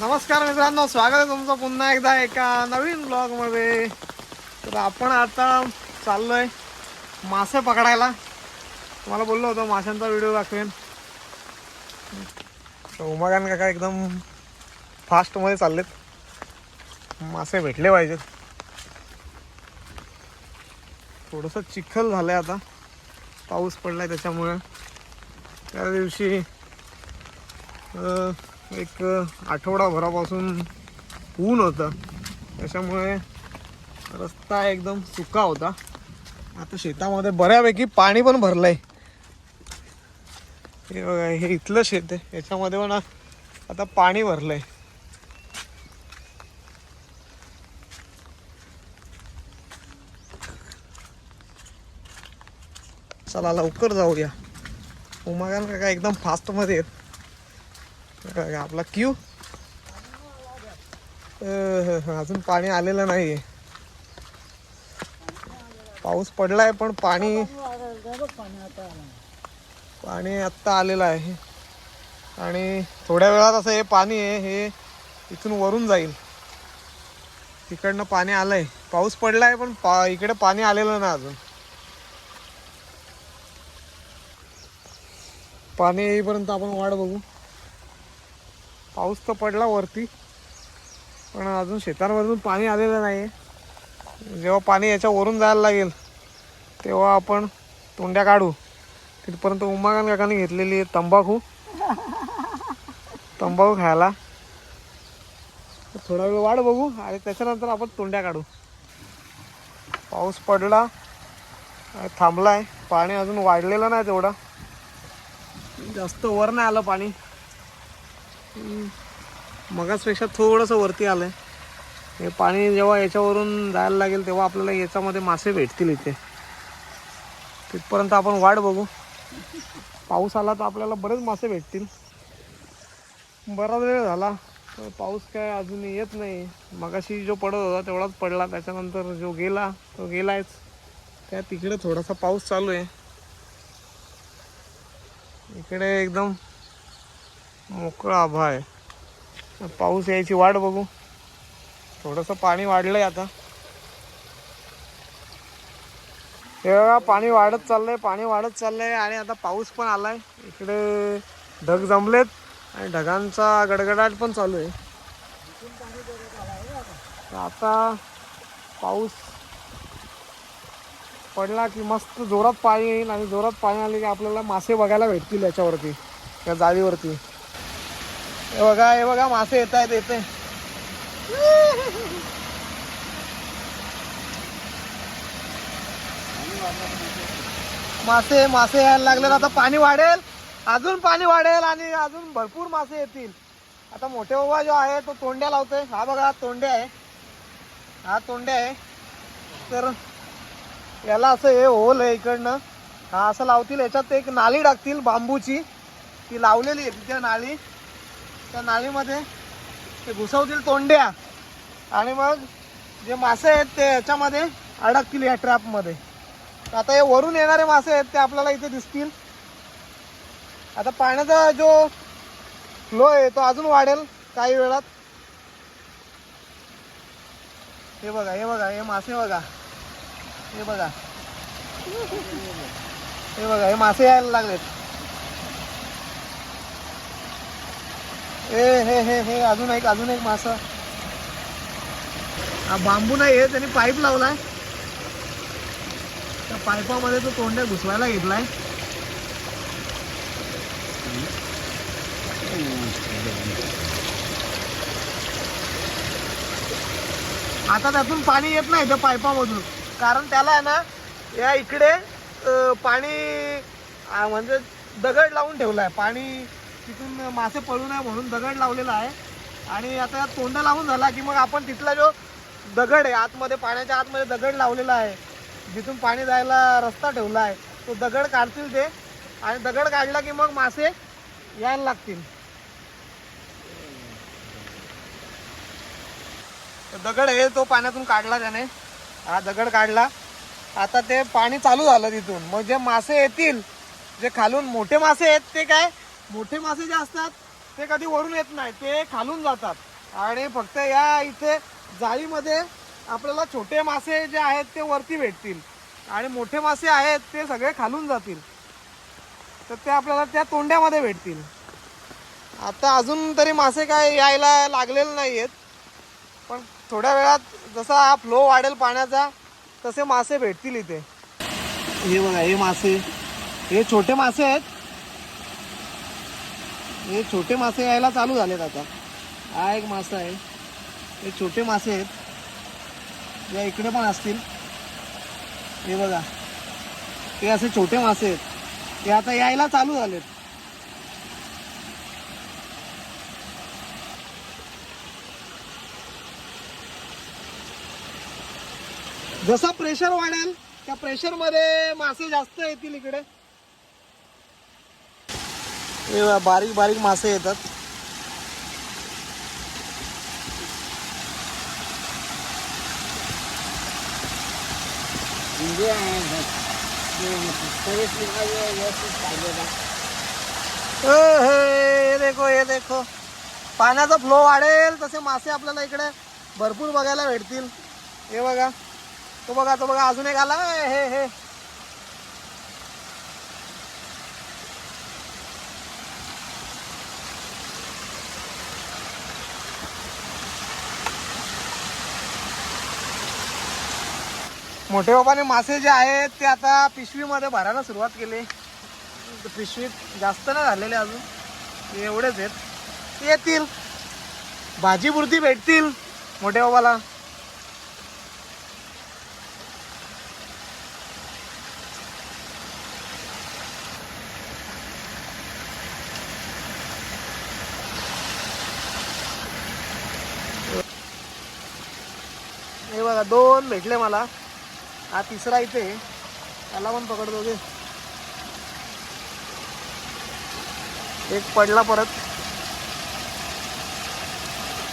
नमस्कार मित्रांनो स्वागत आहे तुमचं पुन्हा एकदा एका नवीन ब्लॉगमध्ये तर आपण आता चाललोय मासे पकडायला. तुम्हाला बोललो होतो माशांचा व्हिडिओ दाखवेन. तर उमागान काका एकदम फास्टमध्ये चाललेत. मासे भेटले पाहिजेत थोडस चिखल झालंय आता. पाऊस पडलाय त्याच्यामुळे. त्या दिवशी एक आठवडाभरापासून ऊन होतं. त्याच्यामुळे रस्ता एकदम सुका होता. आता शेतामध्ये बऱ्यापैकी पाणी पण भरलं आहे हे बघा हे इथलं शेत आहे. याच्यामध्ये पण आता पाणी भरलं आहे चला लवकर जाऊया. उमागान का एकदम फास्टमध्ये येत काय आपला क्यू. अजून पाणी आलेलं नाही पाऊस पडलाय पण पाणी पाणी आत्ता आलेलं आहे. आणि थोड्या वेळात असं हे पाणी आहे हे इथून वरून जाईल. तिकडनं पाणी आलंय. पाऊस पडलाय पण पा इकडे पाणी आलेलं नाही अजून. पाणी येईपर्यंत आपण वाट बघू. पाऊस तर पडला वरती पण अजून शेतांमधून पाणी आलेलं नाही जेव्हा पाणी याच्या वरून जायला लागेल तेव्हा आपण तोंड्या काढू. तिथपर्यंत उमागान काकाने घेतलेली आहे तंबाखू. तंबाखू खायला. थोडा वेळ वाढ बघू आणि त्याच्यानंतर आपण तोंड्या काढू. पाऊस पडला थांबला थांबलाय. पाणी अजून वाढलेलं नाही तेवढा. जास्त वर नाही आलं पाणी. मगासपेक्षा थोडंसं वरती आलंय. हे पाणी जेव्हा याच्यावरून जायला लागेल तेव्हा आपल्याला याच्यामध्ये मासे भेटतील इथे. तिथपर्यंत आपण वाट बघू. पाऊस आला तर आपल्याला बरेच मासे भेटतील. बराच वेळ झाला तर पाऊस काय अजून येत नाही. मगाशी जो पडत होता तेवढाच पडला. त्याच्यानंतर जो गेला तो गेलायच. त्या तिकडे थोडासा पाऊस चालू आहे. इकडे एकदम मोकळा आभाळ आहे. पाऊस यायची वाट बघू. थोडंसं पाणी वाढलंय आता. हे बघा पाणी वाढत चाललंय पाणी वाढत चाललंय आणि आता पाऊस पण आलाय. इकडे ढग जमलेत आणि ढगांचा गडगडाट पण चालू आहे. आता पाऊस पडला की मस्त जोरात पाणी येईल आणि जोरात पाणी आले की आपल्याला मासे बघायला भेटतील याच्यावरती त्या जाळीवरती. हे बघा हे बघा मासे येत आहेत येते. मासे मासे यायला लागले आता पाणी वाढेल अजून पाणी वाढेल आणि अजून भरपूर मासे येतील. आता मोठे बाबा जो आहे तो तोंड्या लावतोय. हा बघा तोंड्या आहे. हा तोंड्या आहे. तर याला असं हे होल आहे इकडनं. हा असं लावतील याच्यात एक नाली टाकतील बांबूची. ती लावलेली आहे तिथे नाली. त्या नालीमध्ये ते घुसवतील तोंड्या आणि मग जे मासे आहेत ते याच्यामध्ये अडकतील या ट्रॅपमध्ये. तर आता हे वरून येणारे मासे आहेत ते आपल्याला इथे दिसतील. आता पाण्याचा जो फ्लो आहे तो अजून वाढेल काही वेळात. हे बघा हे बघा हे मासे बघा. हे बघा. हे बघा हे मासे यायला लागलेत. ए हे हे हे अजून एक अजून एक मासा. हा बांबू नाही आहे त्यांनी पाईप लावलाय. त्या पाईपामध्ये तो तोंड्या घुसवायला घेतलाय. आता त्यातून पाणी येत नाही त्या पाईपामधून. कारण त्याला आहे ना या इकडे पाणी म्हणजे दगड लावून ठेवलाय. पाणी तिथून मासे पळू नये म्हणून दगड लावलेला आहे. आणि आता तोंड लावून झाला की मग आपण तिथला जो दगड आहे आतमध्ये पाण्याच्या आतमध्ये दगड लावलेला आहे. जिथून पाणी जायला रस्ता ठेवला आहे तो दगड काढतील ते. आणि दगड काढला की मग मासे यायला लागतील. दगड आहे तो पाण्यातून काढला त्याने. हा दगड काढला. आता ते पाणी चालू झालं तिथून. मग जे मासे येतील जे खालून मोठे मासे आहेत ते काय? मोठे मासे जे असतात ते कधी वरून येत नाही ते खालून जातात. आणि फक्त या इथे जाळीमध्ये आपल्याला छोटे मासे जे आहेत ते वरती भेटतील. आणि मोठे मासे आहेत ते सगळे खालून जातील. तर ते आपल्याला त्या तोंड्यामध्ये भेटतील. आता अजून तरी मासे काय यायला लागलेले नाही आहेत पण थोड्या वेळात जसा हा फ्लो वाढेल पाण्याचा तसे मासे भेटतील इथे. हे बघा हे मासे हे छोटे मासे आहेत. हे छोटे मासे यायला चालू झालेत आता. हा एक मासा आहे. हे छोटे मासे आहेत. या इकडे पण असतील. हे बघा. हे असे छोटे मासे आहेत. ते आता यायला चालू झालेत. जसं प्रेशर वाढेल त्या प्रेशरमध्ये मासे जास्त येतील इकडे. बारीक बारीक मासे येतात. हे. देखो हे देखो. पाण्याचा फ्लो वाढेल तसे मासे आपल्याला इकडे भरपूर बघायला भेटतील. हे बघा. तो बघा तो बघा अजून एक आला हे हे. मोठे बाबाने मासे जे आहेत ते आता पिशवीमध्ये भरायला सुरुवात केली. पिशवीत जास्त नाही झालेले अजून. एवढेच आहेत. ते येतील. भाजी पुरती भेटतील मोठ्या बाबाला. हे बघा दोन भेटले मला. हा तिसरा इथे. त्याला पण पकडतो गे. एक पडला परत.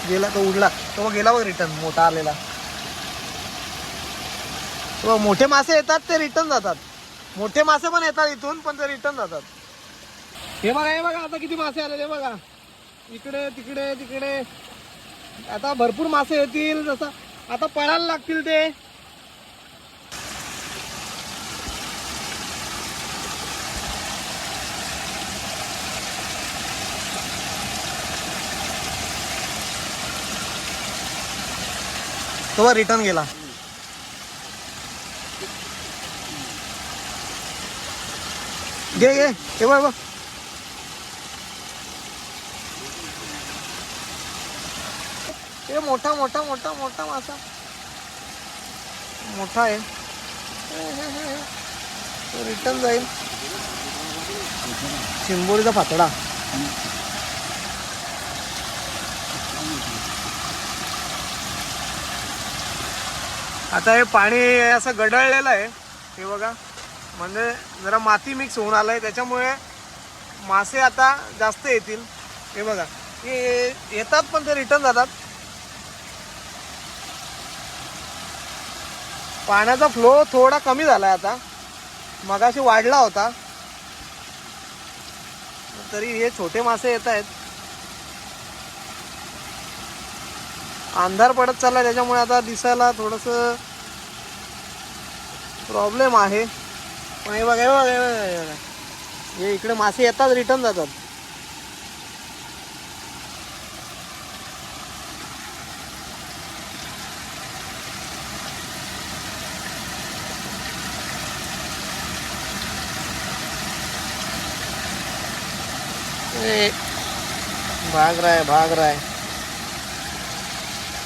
गेला तो उडला. तो गेला बघ रिटर्न मोठा आलेला. तो मोठे मासे येतात ते रिटर्न जातात. मोठे मासे पण येतात इथून पण ते रिटर्न जातात. हे बघा हे बघा आता किती मासे आलेले बघा. इकडे तिकडे तिकडे. आता भरपूर मासे येतील जसं आता पळायला लागतील ते. तो रिटर्न गेला. घे घे. हे बघ बघ. मोठा मोठा मोठा मोठा मासा. मोठा आहे. रिटर्न जाईल. चिंबोरीचा फातडा. आता हे पाणी असं गडळलेलं आहे. हे बघा. म्हणजे जरा माती मिक्स होऊन आलं आहे त्याच्यामुळे मासे आता जास्त येतील. हे बघा. हे येतात पण ते रिटर्न जातात. पाण्याचा फ्लो थोडा कमी झाला आहे आता. मगाशी वाढला होता. तरी हे छोटे मासे येत आहेत. अंधार पडत चालला त्याच्यामुळे आता दिसायला थोडंसं प्रॉब्लेम आहे पण हे बघा हे बघा, हे बघा, हे बघा. हे इकडे मासे येतात रिटर्न जातात ए, भाग राय भाग राय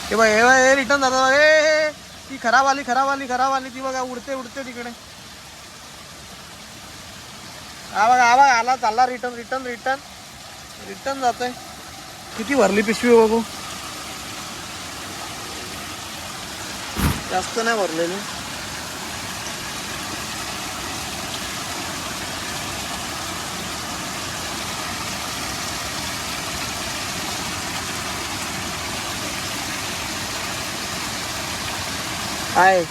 हे बघ हे बघ, हे रिटर्न जातात बघ. ए, ए, ती खराब आली खराब आली खराब आली. ती बघा उडते उडते तिकडे. हा बघा हा बघा आला चालला रिटर्न रिटर्न रिटर्न रिटर्न जातोय. किती भरली पिशवी बघू? जास्त नाही भरलेली. आहे.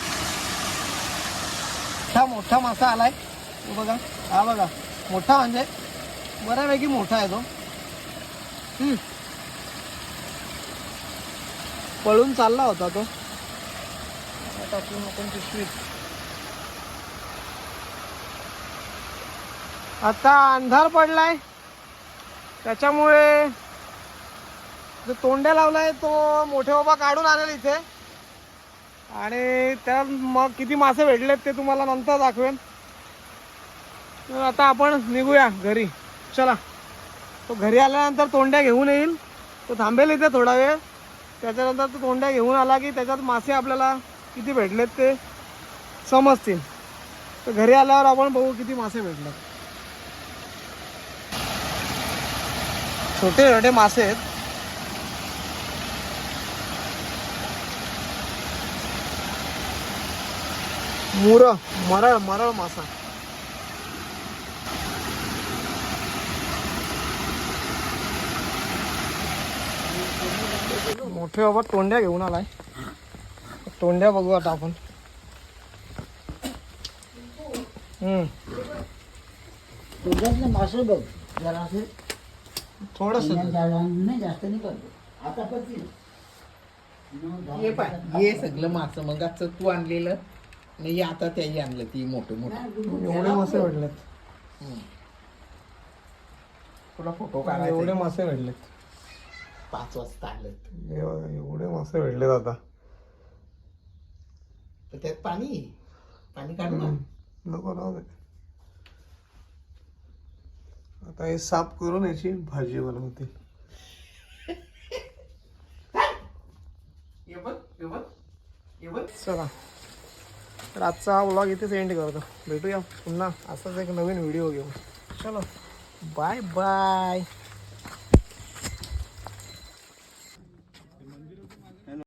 मोठा मोठा मासा आलाय. तो बघा हा बघा. मोठा म्हणजे बऱ्यापैकी मोठा आहे तो. पळून चालला होता तो. टाकून आपण पिशवीत आता अंधार पडलाय. त्याच्यामुळे जो तोंड्या लावलाय तो मोठे बाबा काढून आणेल इथे. आणि त्या मग किती मासे भेटलेत ते तुम्हाला नंतर दाखवेन. तर आता आपण निघूया घरी. चला. तो घरी आल्यानंतर तोंड्या घेऊन येईल. तो थांबेल इथे थोडा वेळ. त्याच्यानंतर तो तोंड्या घेऊन आला की त्याच्यात मासे आपल्याला किती भेटलेत ते समजतील. तर घरी आल्यावर आपण बघू किती मासे भेटलेत. छोटे छोटे मासे आहेत. मुर मरळ मरळ मासा. मोठे बाबा तोंड्या घेऊन आलाय. तोंड्या बघू आता आपण. हम्म. तुझ्यातलं मासे बघ जरा असे थोडस. नाही जास्त नाही करतो. आता हे पाय हे सगळं मासं मग आजचं तू आणलेलं आणि हे आता त्याही आणलं ती मोठं मोठं. एवढे मासे भेटलेत तुला फोटो एवढे काढायचे मासे भेटलेत पाच वाजता आलं हे बघा, एवढे मासे भेटलेत आता. तर त्यात पाणी? पाणी काढू ना. नको राहू दे. आता हे साफ करून याची भाजी बनवते. हे बघ हे बघ हे बघ. चला. तर आजचा हा व्लॉग इथेच एंड करतो. भेटूया पुन्हा असाच एक नवीन व्हिडिओ घेऊन. चलो. Bye bye